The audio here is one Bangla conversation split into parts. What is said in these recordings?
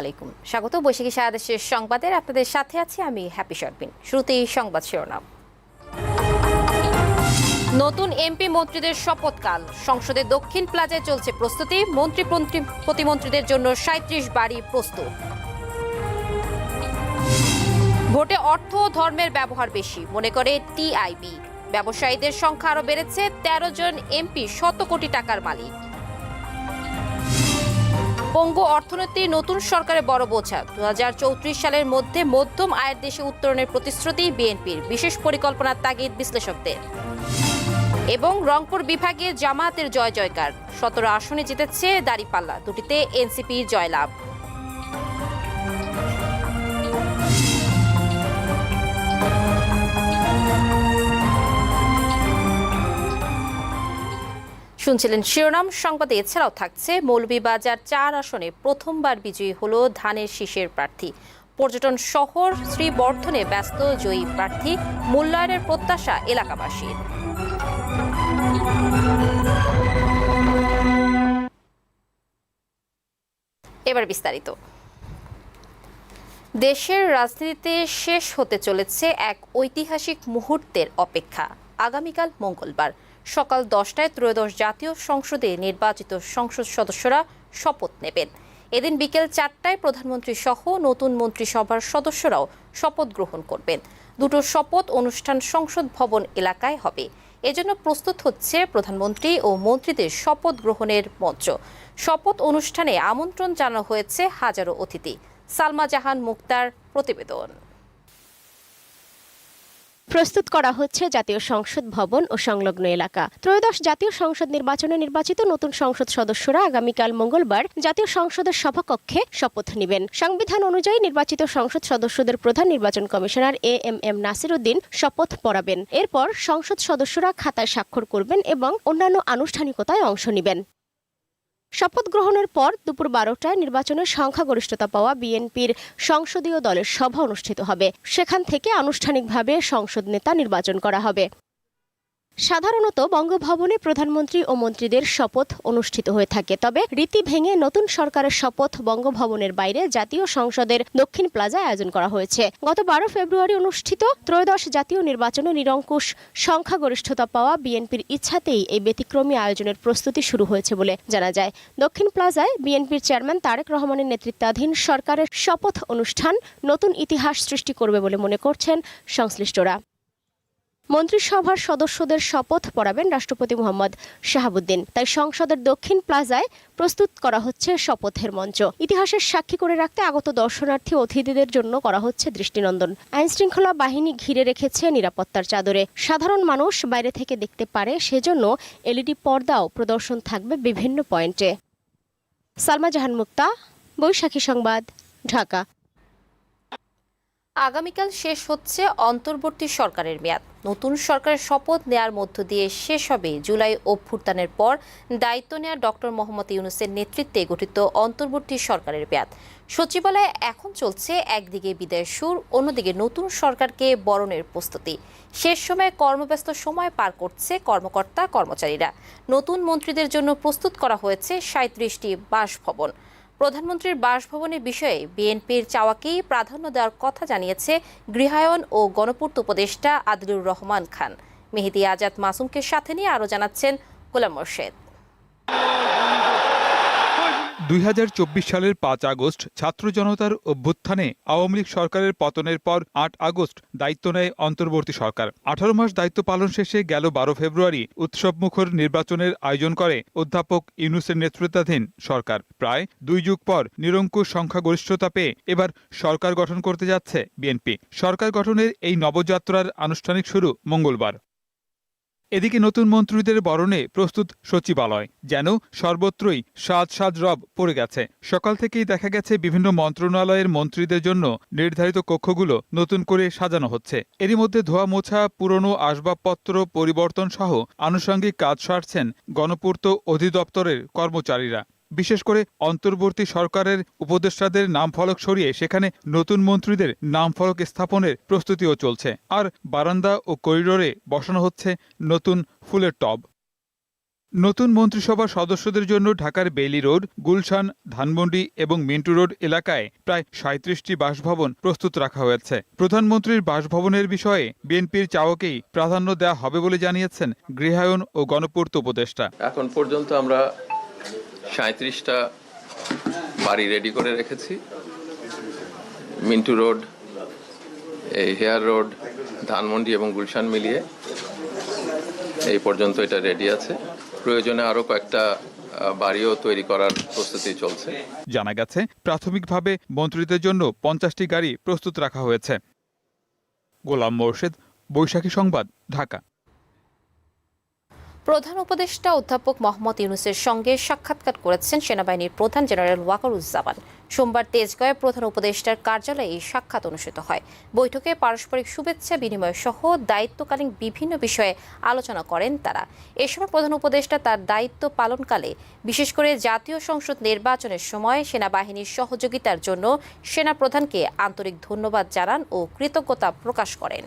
আলাইকুম। স্বাগত, বৈশাখী সারা দেশের সংবাদের আপনাদের সাথে আছি আমি হ্যাপি শারবিন শুরুতেই সংবাদ শিরোনাম। নতুন এমপি মন্ত্রীদের শপথকাল। সংসদের দক্ষিণ প্লাজায় চলছে প্রস্তুতি। মন্ত্রী প্রতিমন্ত্রীদের জন্য সাঁত্রিশ বাড়ি প্রস্তুত। ভোটে অর্থ ও ধর্মের ব্যবহার বেশি, মনে করে টিআইবি। ব্যবসায়ীদের সংখ্যা আরও বেড়েছে। তেরো জন এমপি শত কোটি টাকার মালিক। পঙ্গু অর্থনীতি নতুন সরকারের বড় বোঝা। দু হাজার চৌত্রিশ সালের মধ্যে মধ্যম আয়ের দেশে উত্তরণের প্রতিশ্রুতি বিএনপির। বিশেষ পরিকল্পনার তাগিদ বিশ্লেষকদের। এবং রংপুর বিভাগে জামাতের জয় জয়কার সতেরো আসনে জিতেছে দাঁড়িপাল্লা। দুটিতে এনসিপির জয়লাভ। শুনছিলেন শিরোনাম, সংবাদে এছাড়াও থাকছে মৌলভীবাজার চার আসনে প্রথমবার বিজয়ী হল ধানের শীষের প্রার্থী। পর্যটন শহর শ্রীবর্ধনে ব্যস্ত জয়ী প্রার্থী মূল্যায়নের প্রত্যাশা এলাকাবাসীর এবার বিস্তারিত। দেশের রাজনীতিতে শেষ হতে চলেছে এক ঐতিহাসিক মুহূর্তের অপেক্ষা। আগামীকাল মঙ্গলবার। সকাল দশটায় ত্রয়োদশ জাতীয় সংসদে নির্বাচিত সংসদ সদস্যরা শপথ নেবেন। এদিন বিকেল চারটায় প্রধানমন্ত্রী সহ নতুন মন্ত্রিসভার সদস্যরাও শপথ গ্রহণ করবেন। দুটো শপথ অনুষ্ঠান সংসদ ভবন এলাকায় হবে। এজন্য প্রস্তুত হচ্ছে প্রধানমন্ত্রী ও মন্ত্রীদের শপথ গ্রহণের মঞ্চ। শপথ অনুষ্ঠানে আমন্ত্রণ জানানো হয়েছে হাজারো অতিথি। সালমা জাহান মুক্তার প্রতিবেদন। প্রস্তুত করা হচ্ছে জাতীয় সংসদ ভবন ও সংলগ্ন এলাকা। ত্রয়োদশ জাতীয় সংসদ নির্বাচনে নির্বাচিত নতুন সংসদ সদস্যরা আগামীকাল মঙ্গলবার জাতীয় সংসদের সভাকক্ষে শপথ নেবেন। সংবিধান অনুযায়ী নির্বাচিত সংসদ সদস্যদের প্রধান নির্বাচন commissioner A M M Nasir Uddin শপথ পড়াবেন। এরপর সংসদ সদস্যরা খাতায় স্বাক্ষর করবেন এবং অন্যান্য আনুষ্ঠানিকতায় অংশ নেবেন। শপথ গ্রহণের পর দুপুর বারোটায় নির্বাচনের সংখ্যাগরিষ্ঠতা পাওয়া বিএনপির সংসদীয় দলের সভা অনুষ্ঠিত হবে। সেখান থেকে আনুষ্ঠানিকভাবে সংসদ নেতা নির্বাচন করা হবে। সাধারণত বঙ্গভবনে প্রধানমন্ত্রী ও মন্ত্রীদের শপথ অনুষ্ঠিত হয়ে থাকে। তবে রীতি ভেঙে নতুন সরকারের শপথ বঙ্গভবনের বাইরে জাতীয় সংসদের দক্ষিণ প্লাজায় আয়োজন করা হয়েছে। গত বারো ফেব্রুয়ারি অনুষ্ঠিত ত্রয়োদশ জাতীয় নির্বাচনে নিরঙ্কুশ সংখ্যাগরিষ্ঠতা পাওয়া বিএনপির ইচ্ছাতেই এই ব্যতিক্রমী আয়োজনের প্রস্তুতি শুরু হয়েছে বলে জানা যায়। দক্ষিণ প্লাজায় বিএনপির চেয়ারম্যান তারেক রহমানের নেতৃত্বাধীন সরকারের শপথ অনুষ্ঠান নতুন ইতিহাস সৃষ্টি করবে বলে মনে করছেন সংশ্লিষ্টরা। মন্ত্রিসভার সদস্যদের শপথ পড়াবেন রাষ্ট্রপতি মোহাম্মদ শাহাবুদ্দিন। তাই সংসদের দক্ষিণ প্লাজায় প্রস্তুত করা হচ্ছে শপথের মঞ্চ। ইতিহাসের সাক্ষী করে রাখতে আগত দর্শনার্থী অতিথিদের জন্য করা হচ্ছে দৃষ্টিনন্দন। আইন শৃঙ্খলা বাহিনী ঘিরে রেখেছে নিরাপত্তার চাদরে। সাধারণ মানুষ বাইরে থেকে দেখতে পারে, সেজন্য এলইডি পর্দাও প্রদর্শন থাকবে বিভিন্ন পয়েন্টে। সালমা জাহান মুক্তা, বৈশাখী সংবাদ, ঢাকা। আগামীকাল শেষ হচ্ছে অন্তর্বর্তী সরকারের মেয়াদ। নতুন সরকারের শপথ নেয়ার মধ্য দিয়ে শেষ হবে জুলাই অভ্যুত্থানের পর দায়িত্ব নেয়া ডক্টর মোহাম্মদ ইউনুসের নেতৃত্বে গঠিত অন্তর্বর্তী সরকারের মেয়াদ। সচিবালয়ে এখন চলছে একদিকে বিদায়ের সুর, অন্যদিকে নতুন সরকারকে বরণের প্রস্তুতি। শেষ সময়ে কর্মব্যস্ত সময় পার করছে কর্মকর্তা কর্মচারীরা নতুন মন্ত্রীদের জন্য প্রস্তুত করা হয়েছে সাঁত্রিশটি বাসভবন। প্রধানমন্ত্রীর বাসভবনের বিষয়ে বিএনপির চাওয়াকেই প্রাধান্য দেওয়ার কথা জানিয়েছে গৃহায়ন ও গণপূর্ত উপদেষ্টা আদিলুর রহমান খান। মেহেদি আজাদ মাসুমকে সাথে নিয়ে আরও জানাচ্ছেন গোলাম মোর্শেদ। দুই হাজার চব্বিশ সালের পাঁচ আগস্ট ছাত্র জনতার অভ্যুত্থানে আওয়ামী লীগ সরকারের পতনের পর আট আগস্ট দায়িত্ব নেয় অন্তর্বর্তী সরকার। আঠারো মাস দায়িত্ব পালন শেষে গেল বারো ফেব্রুয়ারি উৎসবমুখর নির্বাচনের আয়োজন করে অধ্যাপক ইউনুসের নেতৃত্বাধীন সরকার। প্রায় দুই যুগ পর নিরঙ্কুশ সংখ্যাগরিষ্ঠতা পেয়ে এবার সরকার গঠন করতে যাচ্ছে বিএনপি। সরকার গঠনের এই নবযাত্রার আনুষ্ঠানিক শুরু মঙ্গলবার। এদিকে নতুন মন্ত্রীদের বরণে প্রস্তুত সচিবালয়, যেন সর্বত্রই সাজ সাজ রব পড়ে গেছে। সকাল থেকেই দেখা গেছে বিভিন্ন মন্ত্রণালয়ের মন্ত্রীদের জন্য নির্ধারিত কক্ষগুলো নতুন করে সাজানো হচ্ছে। এরই মধ্যে ধোয়া মোছা পুরনো আসবাবপত্র পরিবর্তন সহ আনুষঙ্গিক কাজ সারছেন গণপূর্ত অধিদপ্তরের কর্মচারীরা। বিশেষ করে অন্তর্বর্তী সরকারের উপদেষ্টাদের নামফলক সরিয়ে সেখানে নতুন মন্ত্রীদের নামফলক স্থাপনের প্রস্তুতিও চলছে। আর বারান্দা ও করিডোরে বসানো হচ্ছে নতুন ফুলের টব। নতুন মন্ত্রিসভার সদস্যদের জন্য ঢাকার বেইলি রোড, গুলশান, ধানমন্ডি এবং মিন্টু রোড এলাকায় প্রায় সাঁত্রিশটি বাসভবন প্রস্তুত রাখা হয়েছে। প্রধানমন্ত্রীর বাসভবনের বিষয়ে বিএনপির চাওয়াকেই প্রাধান্য দেওয়া হবে বলে জানিয়েছেন গৃহায়ন ও গণপূর্ত উপদেষ্টা। এখন পর্যন্ত আমরা সাঁত্রিশটা বাড়ি রেডি করে রেখেছি। মিন্টু রোড, এই হেয়ার রোড, ধানমন্ডি এবং গুলশান মিলিয়ে এই পর্যন্ত এটা রেডি আছে। প্রয়োজনে আরও কয়েকটা বাড়িও তৈরি করার প্রস্তুতি চলছে। জানা গেছে, প্রাথমিকভাবে মন্ত্রীদের জন্য পঞ্চাশটি গাড়ি প্রস্তুত রাখা হয়েছে। গোলাম মোর্শেদ, বৈশাখী সংবাদ, ঢাকা। প্রধান উপদেষ্টা অধ্যাপক মোহাম্মদ ইউনুসের সঙ্গে সাক্ষাৎকার করেছেন সেনাবাহিনীর প্রধান জেনারেল ওয়াকারুজ্জামান। সোমবার তেজগাঁয়ে প্রধান উপদেষ্টার কার্যালয়ে এই সাক্ষাৎ অনুষ্ঠিত হয়। বৈঠকে পারস্পরিক শুভেচ্ছা বিনিময় সহ দায়িত্বকালীন বিভিন্ন বিষয়ে আলোচনা করেন তারা। এ সময় প্রধান উপদেষ্টা তার দায়িত্ব পালনকালে, বিশেষ করে জাতীয় সংসদ নির্বাচনের সময় সেনাবাহিনীর সহযোগিতার জন্য সেনাপ্রধানকে আন্তরিক ধন্যবাদ জানান ও কৃতজ্ঞতা প্রকাশ করেন।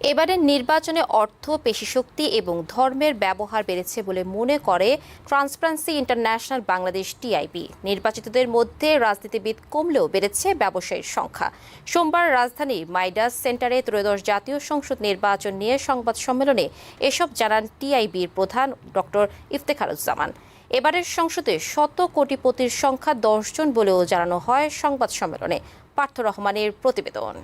এবারের নির্বাচনে অর্থ, পেশিশক্তি এবং ধর্মের ব্যবহার বেড়েছে বলে মনে করে ট্রান্সপারেন্সি ইন্টারন্যাশনাল বাংলাদেশ টিআইবি নির্বাচিতদের মধ্যে রাজনীতিবিদ কমলেও বেড়েছে ব্যবসায়ীর সংখ্যা। সোমবার রাজধানীর মাইডাস সেন্টারে ত্রয়োদশ জাতীয় সংসদ নির্বাচন নিয়ে সংবাদ সম্মেলনে এসব জানান টিআইবির প্রধান ডক্টর ইফতেখারুজ্জামান। এবারের সংসদে শত কোটিপতির সংখ্যা দশজন বলেও জানানো হয় সংবাদ সম্মেলনে। পার্থ রহমানের প্রতিবেদন।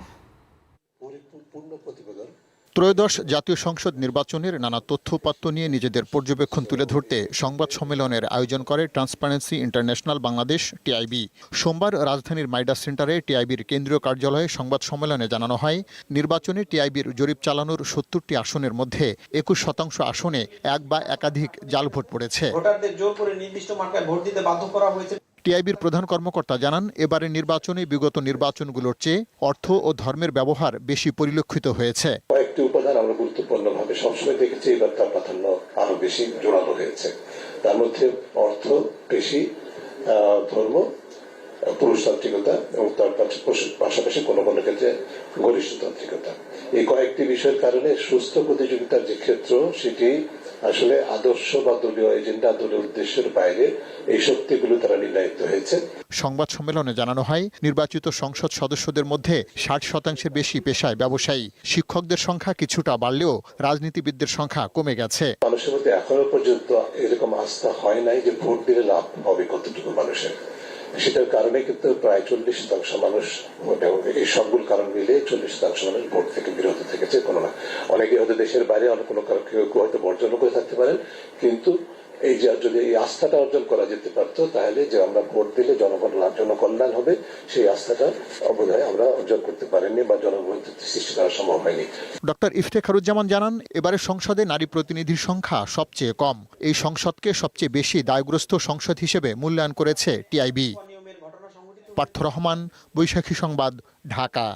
ত্রয়োদশ জাতীয় সংসদ নির্বাচনের নানা তথ্য উপাত্ত নিয়ে নিজেদের পর্যবেক্ষণ তুলে ধরতে সংবাদ সম্মেলনের আয়োজন করে ট্রান্সপারেন্সি ইন্টারন্যাশনাল বাংলাদেশ টিআইবি সোমবার রাজধানীর মাইডাস সেন্টারে টিআইবির কেন্দ্রীয় কার্যালয়ে সংবাদ সম্মেলনে জানানো হয়, নির্বাচনে টিআইবির জরিপ চালানোর সত্তরটি আসনের মধ্যে একুশ শতাংশ আসনে এক বা একাধিক জাল ভোট পড়েছে। ভোটারদের জোর করে নির্দিষ্ট মার্কায় ভোট দিতে বাধ্য করা হয়েছে। টিআইবির প্রধান কর্মকর্তা জানান, এবারের নির্বাচনে বিগত নির্বাচনগুলোর চেয়ে অর্থ ও ধর্মের ব্যবহার বেশি পরিলক্ষিত হয়েছে। কয়েকটি উপাদান আমরা সবসময় দেখেছি, এবার তার প্রাধান্য আরও বেশি জোরালো হয়েছে। তার মধ্যে অর্থ বেশি ধর্ম পুরুষতান্ত্রিকতা এবং তার পাশ- পাশ- পাশাপাশি কোনো কোনো ক্ষেত্রে গরিষ্ঠতান্ত্রিকতা এই কয়েকটি বিষয়ের কারণে সুস্থ প্রতিযোগিতার যে ক্ষেত্র সেটি আসলে আদর্শ বা দলীয় এজেন্ডা দলীয় উদ্দেশ্যের বাইরে এই শক্তিগুলো তারা নির্ণায়িত হয়েছে। সংবাদ সম্মেলনে জানানো হয় নির্বাচিত সংসদ সদস্যদের মধ্যে ষাট শতাংশের বেশি পেশায় ব্যবসায়ী। শিক্ষকদের সংখ্যা কিছুটা বাড়লেও রাজনীতিবিদদের সংখ্যা কমে গেছে। মানুষের মধ্যে এখনও পর্যন্ত এরকম আস্থা হয় নাই যে ভোট দিলে লাভ হবে কতটুকু মানুষের। সেটার কারণে কিন্তু প্রায় চল্লিশ শতাংশ মানুষ এই সবগুলো কারণ মিলে চল্লিশ শতাংশ মানুষ ভোট থেকে বিরত থেকেছে, কোনো না। অনেকে হয়তো দেশের বাইরে অনেক কোনো কেউ হয়তো বর্জন করে থাকতে পারেন, কিন্তু এই যে, যদি এই আস্থাটা অর্জন করা যেতে পারতো, তাহলে যে আমরা ভোট দিলে জনগণ লাভ জনকল্যাণ হবে, সেই আস্থাটা অবধায় আমরা অর্জন করতে পারিনি বা জনগণ সৃষ্টি করা সম্ভব হয়নি। ডক্টর ইফতেখারুজ্জামান জানান, এবারের সংসদে নারী প্রতিনিধির সংখ্যা সবচেয়ে কম। এই সংসদকে সবচেয়ে বেশি দায়গ্রস্ত সংসদ হিসেবে মূল্যায়ন করেছে টিআইবি। পার্থ রহমান, বৈশাখী সংবাদ, ঢাকা।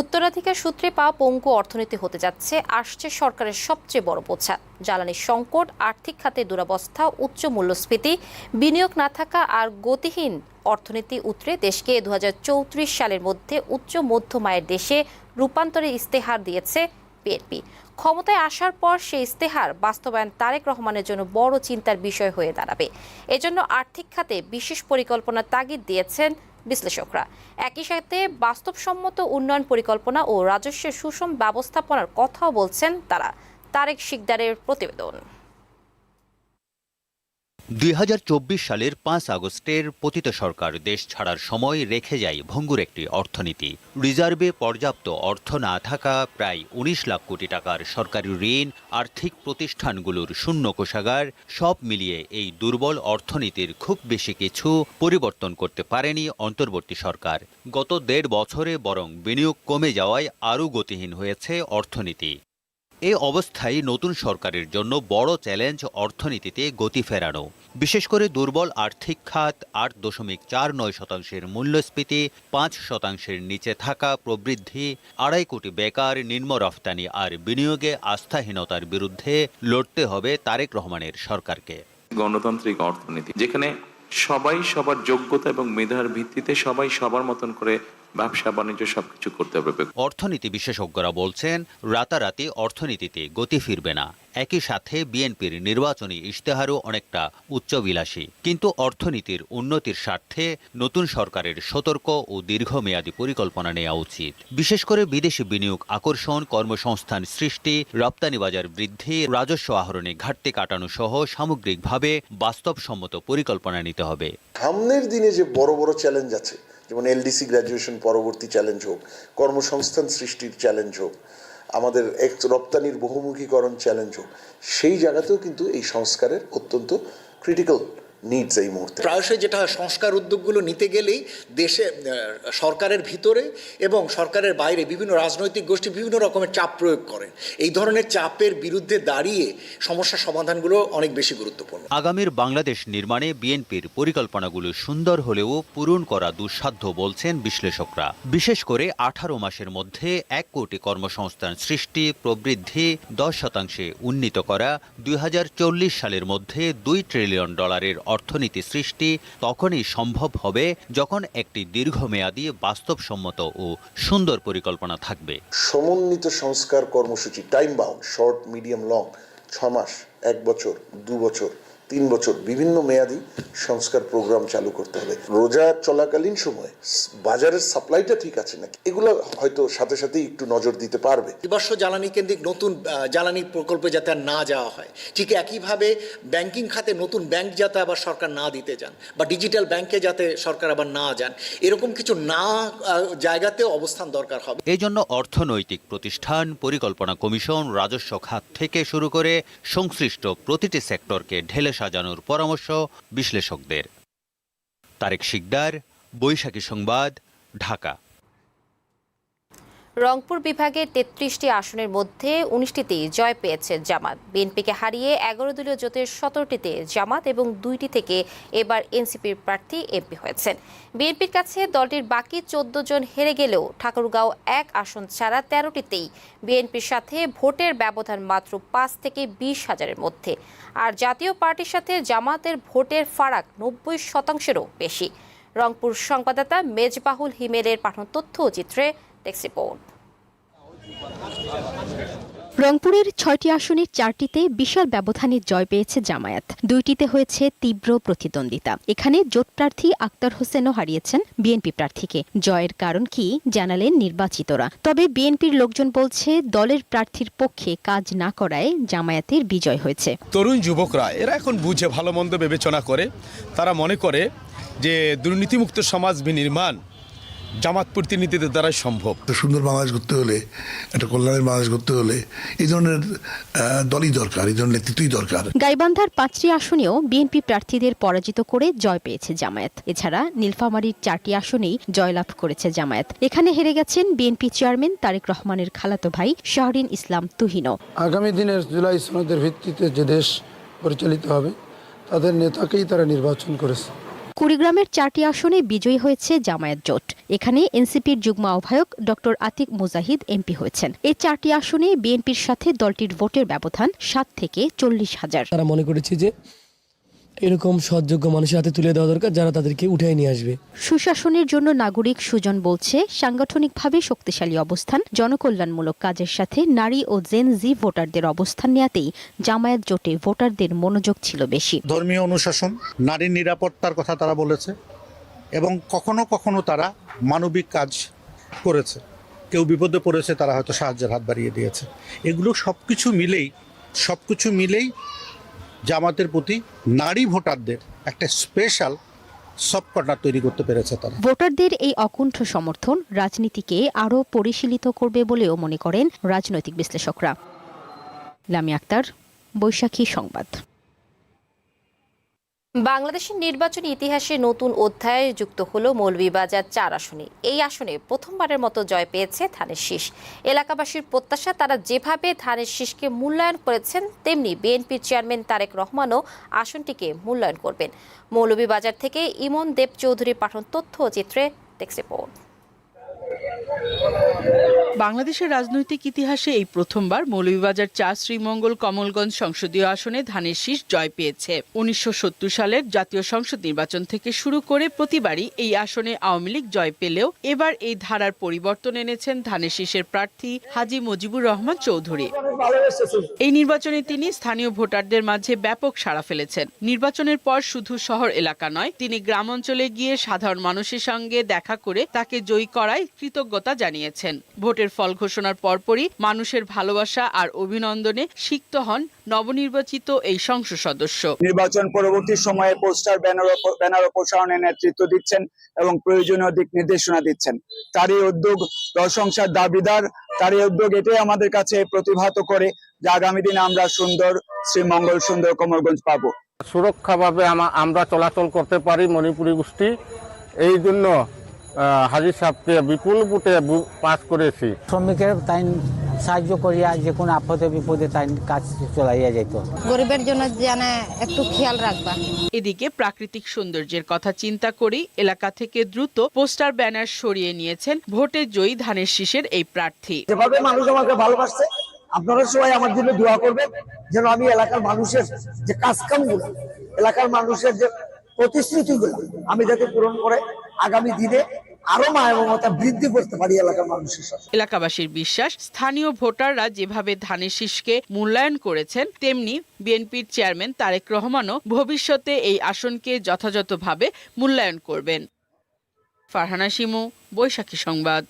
উত্তরাধিকার সূত্রে পাওয়া পঙ্কু অর্থনীতি হতে যাচ্ছে, আসছে সরকারের সবচেয়ে বড় বোঝা। জ্বালানি সংকট, আর্থিক খাতে দুরবস্থা, উচ্চ মূল্যস্ফীতি, বিনিয়োগ না থাকা আর গতিহীন অর্থনীতি উতরে দেশকে দু হাজার চৌত্রিশ সালের মধ্যে উচ্চ মধ্যম আয়ের দেশে রূপান্তরের ইস্তেহার দিয়েছে বিএনপি। ক্ষমতায় আসার পর সেই ইস্তেহার বাস্তবায়ন তারেক রহমানের জন্য বড় চিন্তার বিষয় হয়ে দাঁড়াবে। এজন্য আর্থিক খাতে বিশেষ পরিকল্পনা তাগিদ দিয়েছেন বিশ্লেষকরা। একই সাথে বাস্তবসম্মত উন্নয়ন পরিকল্পনা ও রাজস্বের সুষম ব্যবস্থাপনার কথাও বলছেন তারা। তারেক শিকদারের প্রতিবেদন। দুই হাজার চব্বিশ সালের পাঁচ আগস্টের পতিত সরকার দেশ ছাড়ার সময় রেখে যায় ভঙ্গুর একটি অর্থনীতি। রিজার্ভে পর্যাপ্ত অর্থ না থাকা প্রায় উনিশ লাখ কোটি টাকার সরকারি ঋণ, আর্থিক প্রতিষ্ঠানগুলোর শূন্য কোষাগার, সব মিলিয়ে এই দুর্বল অর্থনীতির খুব বেশি কিছু পরিবর্তন করতে পারেনি অন্তর্বর্তী সরকার। গত দেড় বছরে বরং বিনিয়োগ কমে যাওয়ায় আরও গতিহীন হয়েছে অর্থনীতি। এ অবস্থায় নতুন সরকারের জন্য বড় চ্যালেঞ্জ অর্থনীতিতে গতি ফেরানো। বিশেষ করে দুর্বল আর্থিক খাত আট দশমিক চার নয় শতাংশের মূল্যস্ফীতি, পাঁচ শতাংশের নিচে থাকা প্রবৃদ্ধি, আড়াই কোটি বেকার, নিম্ন রফতানি আর বিনিয়োগে আস্থাহীনতার বিরুদ্ধে লড়তে হবে তারেক রহমানের সরকারকে। গণতান্ত্রিক অর্থনীতি, যেখানে সবাই সবার যোগ্যতা এবং মেধার ভিত্তিতে সবাই সবার মতন করে ব্যবসা বাণিজ্য সবকিছু করতে পারবে অর্থনীতি বিশেষজ্ঞরা বলছেন রাতারাতি অর্থনীতিতে গতি ফিরবে না। একই সাথে বিএনপির নির্বাচনী ইশতেহারও অনেকটা উচ্চবিলাসী। কিন্তু অর্থনীতির উন্নতির স্বার্থে নতুন সরকারের সতর্ক ও দীর্ঘমেয়াদী পরিকল্পনা নেওয়া উচিত। বিশেষ করে বিদেশি বিনিয়োগ আকর্ষণ কর্মসংস্থান সৃষ্টি রপ্তানি বাজার বৃদ্ধি রাজস্ব আহরণে ঘাটতি কাটানো সহ সামগ্রিকভাবে বাস্তবসম্মত পরিকল্পনা নিতে হবে। সামনের দিনে যে বড় বড় চ্যালেঞ্জ আছে যেমন এলডিসি গ্র্যাজুয়েশন পরবর্তী চ্যালেঞ্জ হোক, কর্মসংস্থান সৃষ্টির চ্যালেঞ্জ হোক, আমাদের এক রপ্তানির বহুমুখীকরণ চ্যালেঞ্জ হোক, সেই জায়গাতেও কিন্তু এই সংস্কারের অত্যন্ত ক্রিটিক্যাল নিডস এই মুহূর্তে। প্রায়শই যেটা হয় সংস্কার উদ্যোগগুলো নিতে গেলেই দেশে সরকারের ভিতরে এবং সরকারের বাইরে বিভিন্ন রাজনৈতিক গোষ্ঠী বিভিন্ন রকমের চাপ প্রয়োগ করেন এই ধরনের চাপের বিরুদ্ধে দাঁড়িয়ে সমস্যা সমাধানগুলো অনেক বেশি গুরুত্বপূর্ণ। আগামীর বাংলাদেশ নির্মাণে বিএনপির পরিকল্পনাগুলো সুন্দর হলেও পূরণ করা দুঃসাধ্য বলছেন বিশ্লেষকরা। বিশেষ করে আঠারো মাসের মধ্যে এক কোটি কর্মসংস্থান সৃষ্টি প্রবৃদ্ধি দশ শতাংশে উন্নীত করা দুই হাজার চল্লিশ সালের মধ্যে দুই ট্রিলিয়ন ডলারের অর্থনীতি সৃষ্টি তখনই সম্ভব হবে যখন একটি দীর্ঘমেয়াদী, বাস্তবসম্মত ও সুন্দর পরিকল্পনা থাকবে। সমন্বিত সংস্কার কর্মসূচি time bound short medium long ছ মাস, এক বছর, দু বছর তিন বছর বিভিন্ন মেয়াদি সংস্কার প্রোগ্রাম চালু করতে হবে। রোজা চলাকালীন সময়ে বাজারের সাপ্লাইটা ঠিক আছে নাকি? এগুলো হয়তো সাথে সাথেই একটু নজর দিতে পারবে। জীবাশ্ম জ্বালানি কেন্দ্রিক নতুন জ্বালানি প্রকল্পে যাতে আর না যাওয়া হয় ঠিক একইভাবে ব্যাংকিং খাতে নতুন ব্যাংক যাতে আবার সরকার না দিতে যান বা ডিজিটাল ব্যাংকে যাতে সরকার আবার না যান এরকম কিছু না জায়গাতেও অবস্থান দরকার হবে। এই জন্য অর্থনৈতিক প্রতিষ্ঠান পরিকল্পনা কমিশন রাজস্ব খাত থেকে শুরু করে সংশ্লিষ্ট প্রতিটি সেক্টরকে ঢেলে সাজানোর পরামর্শ বিশ্লেষকদের। তারেক শিকদার বৈশাখী সংবাদ ঢাকা। রংপুর বিভাগের তেত্রিশটি আসনের মধ্যে উনিশটিতেই জয় পেয়েছে জামাত। বিএনপিকে হারিয়ে এগারো দলীয় জোটের সতেরোটিতে জামাত এবং দুইটি থেকে এবার এনসিপির প্রার্থী এমপি হয়েছেন। বিএনপির কাছে দলটির বাকি চোদ্দ জন হেরে গেলেও ঠাকুরগাঁও এক আসন ছাড়া তেরোটিতেই বিএনপির সাথে ভোটের ব্যবধান মাত্র পাঁচ থেকে বিশ হাজারের মধ্যে। আর জাতীয় পার্টির সাথে জামাতের ভোটের ফারাক নব্বই শতাংশেরও বেশি। রংপুর সংবাদদাতা মেজবাহুল হিমেলের পাঠানো তথ্য চিত্রে টেক্স রিপোর্ট রংপুরের ছয়টি আসনের চারটিতে বিশাল ব্যবধানে জয় পেয়েছে জামায়াত। দুইটিতে হয়েছে তীব্র প্রতিদ্বন্দ্বিতা। এখানে জোট প্রার্থী আক্তার হোসেনও হারিয়েছেন বিএনপি প্রার্থীকে। জয়ের কারণ কি জানালেন নির্বাচিতরা। তবে বিএনপির লোকজন বলছে দলের প্রার্থীর পক্ষে কাজ না করায় জামায়াতের বিজয় হয়েছে। তরুণ যুবকরা এরা এখন বুঝে ভালো মন্দ বিবেচনা করে। তারা মনে করে যে দুর্নীতিমুক্ত সমাজ বিনির্মাণ জামাত প্রতিনিধিদের দ্বারাই সম্ভব। সুন্দর বাংলাদেশ করতে হলে একটা কল্যাণের বাংলাদেশ করতে হলে এই ধরনের দলই দরকার এই ধরনের নেতৃত্বই দরকার। গাইবান্ধার পাঁচটি আসনেও বিএনপি প্রার্থীদের পরাজিত করে জয় পেয়েছে জামায়াত। এছাড়া নীলফামারীর চারটি আসনেই জয়লাভ করেছে জামায়াত। এখানে হেরে গেছেন বিএনপি চেয়ারম্যান তারেক রহমানের খালাতো ভাই শাহরিন ইসলাম তুহিনও। আগামী দিনের জুলাই সনদের ভিত্তিতে যে দেশ পরিচালিত হবে তাদের নেতাকেই তারা নির্বাচন করেছে। কুড়িগ্রামের চারটি আসনে বিজয়ী হয়েছে জামায়াত জোট। এখানে এনসিপির যুগ্ম আহ্বায়ক ডক্টর আতিক মুজাহিদ এমপি হয়েছেন। এই চারটি আসনে বিএনপির সাথে দলটির ভোটের ব্যবধান সাত থেকে চল্লিশ হাজার। তারা মনে করেছে যে এরকম সৎযোগ্য মানুষের হাতে তুলে দেওয়া দরকার যারা তাদেরকে উঠে নিয়ে আসবে। সুশাসনের জন্য নাগরিক সুজন বলছে সাংগঠনিকভাবে শক্তিশালী অবস্থান জনকল্যাণমূলক কাজের সাথে নারী ও জেন জি ভোটারদের অবস্থান নেয়াতেই জামায়াত জোটে ভোটারদের মনোযোগ ছিল বেশি। ধর্মীয় অনুশাসন নারীর নিরাপত্তার কথা তারা বলেছে এবং কখনো কখনো তারা মানবিক কাজ করেছে। কেউ বিপদে পড়েছে তারা হয়তো সাহায্যের হাত বাড়িয়ে দিয়েছে। এগুলো সব কিছু মিলেই সব কিছু মিলেই জামাতের প্রতি নারী ভোটারদের একটা স্পেশাল সবকটা তৈরি করতে পেরেছে তারা। ভোটারদের এই অকুণ্ঠ সমর্থন রাজনীতিকে আরও পরিশীলিত করবে বলেও মনে করেন রাজনৈতিক বিশ্লেষকরা। লামি আক্তার, বৈশাখী সংবাদ। বাংলাদেশের নির্বাচনী ইতিহাসে নতুন অধ্যায়ে যুক্ত হলো মৌলভীবাজার চার আসনে। এই আসনে প্রথমবারের মতো জয় পেয়েছে ধানের শীষ। এলাকাবাসীর প্রত্যাশা, তারা যেভাবে ধানের শীষকে মূল্যায়ন করেছেন, তেমনি বিএনপির চেয়ারম্যান তারেক রহমানও আসনটিকে মূল্যায়ন করবেন। মৌলভীবাজার থেকে ইমন দেব চৌধুরী পাঠন তথ্য চিত্রে টেক্স রিপোর্ট। বাংলাদেশের রাজনৈতিক ইতিহাসে এই প্রথমবার মৌলভীবাজার চার শ্রীমঙ্গল কমলগঞ্জ সংসদীয় আসনে ধানের শীষ জয় পেয়েছে। উনিশশো সালের জাতীয় সংসদ নির্বাচন থেকে শুরু করে প্রতিবারই এই আসনে আওয়ামী লীগ জয় পেলেও এবার এই ধারার পরিবর্তন এনেছেন ধানের শীষের প্রার্থী হাজি মুজিবুর রহমান চৌধুরী। এই নির্বাচনে তিনি স্থানীয় ভোটারদের মাঝে ব্যাপক সাড়া ফেলেছেন। নির্বাচনের পর শুধু শহর এলাকা নয়, তিনি গ্রাম অঞ্চলে গিয়ে সাধারণ মানুষের সঙ্গে দেখা করে তাকে জয়ী করায় কৃতজ্ঞতা জানিয়েছেন। ভোটের ফল ঘোষণার পরপরই মানুষের ভালোবাসা আর অভিনন্দনে সিক্ত হন নবনির্বাচিত এই সংসদ সদস্য। নির্বাচন পরবর্তী সময়ে পোস্টার ব্যানার ব্যানার অপসারণে নেতৃত্ব দিচ্ছেন এবং প্রয়োজনীয় দিক নির্দেশনা দিচ্ছেন। তারই উদ্যোগ প্রশংসার দাবিদার তারই উদ্যোগ এটাই আমাদের কাছে প্রতিভাত করে যে আগামী দিনে আমরা সুন্দর শ্রীমঙ্গল সুন্দর কমলগঞ্জ পাবো। সুরক্ষাভাবে আমা- আমরা চলাচল করতে পারি মণিপুরী গোষ্ঠী। এই জন্য হাজির সাহেবকে বিপুল ভোটে বু- পাস করেছি। শ্রমিকের তাই সাহায্য করিয়া যে কোনো আপদে বিপদে তাই কাজ চলাইয়া যেত গরিবের জন্য জানে একটু খেয়াল রাখবা। এদিকে প্রাকৃতিক সৌন্দর্যের কথা চিন্তা করেই এলাকা থেকে দ্রুত পোস্টার ব্যানার সরিয়ে নিয়েছেন ভোটে জয়ী ধানের শীষের এই প্রার্থী। যেভাবে মানুষ আমাকে ভালোবাসছে আপনারা সবাই আমার জন্য দোয়া করবেন যেন আমি এলাকার মানুষের যে কাজকামগুলো এলাকার মানুষের যে প্রতিশ্রুতিগুলো আমি যাতে পূরণ করে আগামী দিনে আরও মায়া মমতা বৃদ্ধি করতে পারি এলাকার মানুষের সাথে। এলাকাবাসীর বিশ্বাস স্থানীয় ভোটাররা যেভাবে ধানের শীষকে মূল্যায়ন করেছেন তেমনি বিএনপির চেয়ারম্যান তারেক রহমানও ভবিষ্যতে এই আসনকে যথাযথভাবে মূল্যায়ন করবেন। ফারহানা শিমু বৈশাখী সংবাদ।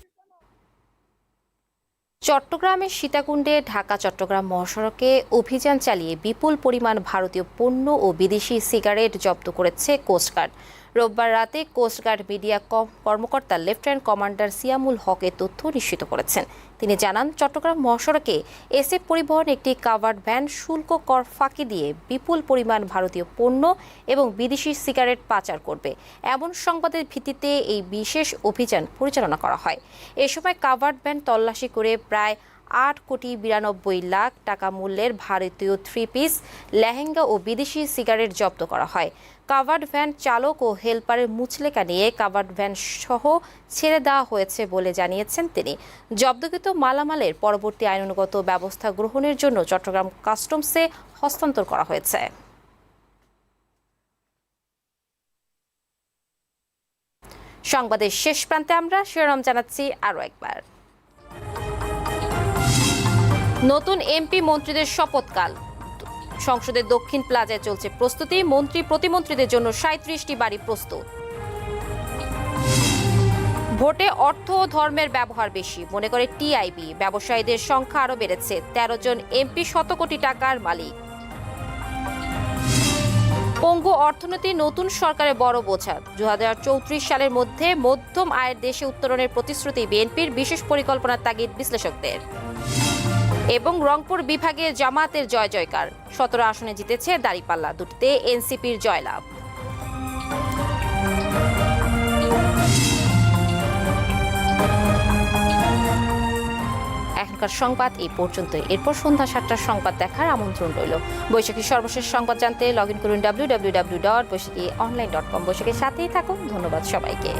চট্টগ্রামের সীতাকুণ্ডে ঢাকা চট্টগ্রাম মহাসড়কে অভিযান চালিয়ে বিপুল পরিমাণ ভারতীয় পণ্য ও বিদেশি সিগারেট জব্দ করেছে কোস্টগার্ড। রোববার রাতে কোস্টগার্ড মিডিয়া কর্মকর্তা লেফটেন্যান্ট কমান্ডার সিয়ামুল হক এ তথ্য নিশ্চিত করেছেন। তিনি জানান, চট্টগ্রাম মহাসড়কে এসএফ পরিবহন একটি কাভার্ড ভ্যান শুল্ক কর ফাঁকি দিয়ে বিপুল পরিমাণ ভারতীয় পণ্য এবং বিদেশি সিগারেট পাচার করবে। এমন সংবাদের ভিত্তিতে এই বিশেষ অভিযান পরিচালনা করা হয়। এ সময় কাভার্ড ভ্যান তল্লাশি করে প্রায় আট কোটি বিরানব্বই লাখ টাকা মূল্যের ভারতীয় থ্রি পিস, লেহেঙ্গা ও বিদেশি সিগারেট জব্দ করা হয়। কাভার্ড ভ্যান চালক ও হেলপারের মুচলেকা নিয়ে কাভার্ড ভ্যান সহ ছেড়ে দেওয়া হয়েছে বলে জানিয়েছেন তিনি। জব্দকৃত মালামালের পরবর্তী আইনগত ব্যবস্থা গ্রহণের জন্য চট্টগ্রাম কাস্টমসে হস্তান্তর করা হয়েছে। সংবাদের শেষ প্রান্তে আমরা শিরোনাম জানাচ্ছি আরও একবার। নতুন এমপি মন্ত্রীদের শপথকাল। সংসদের দক্ষিণ প্লাজায় চলছে প্রস্তুতি। মন্ত্রী, প্রতিমন্ত্রীদের জন্য সাঁত্রিশটি বাড়ি প্রস্তুত। ভোটে অর্থ ও ধর্মের ব্যবহার বেশি, মনে করে টিআইবি। ব্যবসায়ীদের সংখ্যা আরও বেড়েছে, তেরো জন এমপি শত কোটি টাকার মালিক। পঙ্গু অর্থনীতি নতুন সরকারের বড় বোঝা। দু হাজার চৌত্রিশ সালের মধ্যে মধ্যম আয়ের দেশে উত্তরণের প্রতিশ্রুতি বিএনপির বিশেষ পরিকল্পনার তাগিদ বিশ্লেষকদের। এবং রংপুর বিভাগে জামাতের জয় জয়কার। সতেরো আসনে জিতেছে দাঁড়িপাল্লা, দুটিতে এনসিপির জয়লাভ। এখনকার সংবাদ এই পর্যন্ত এরপর সন্ধ্যা সাতটার সংবাদ দেখার আমন্ত্রণ রইল। বৈশাখী সর্বশেষ সংবাদ জানতে লগ ইন করুন W W W dot Baishakhi online dot com বৈশাখীর সাথেই থাকুন। ধন্যবাদ সবাইকে।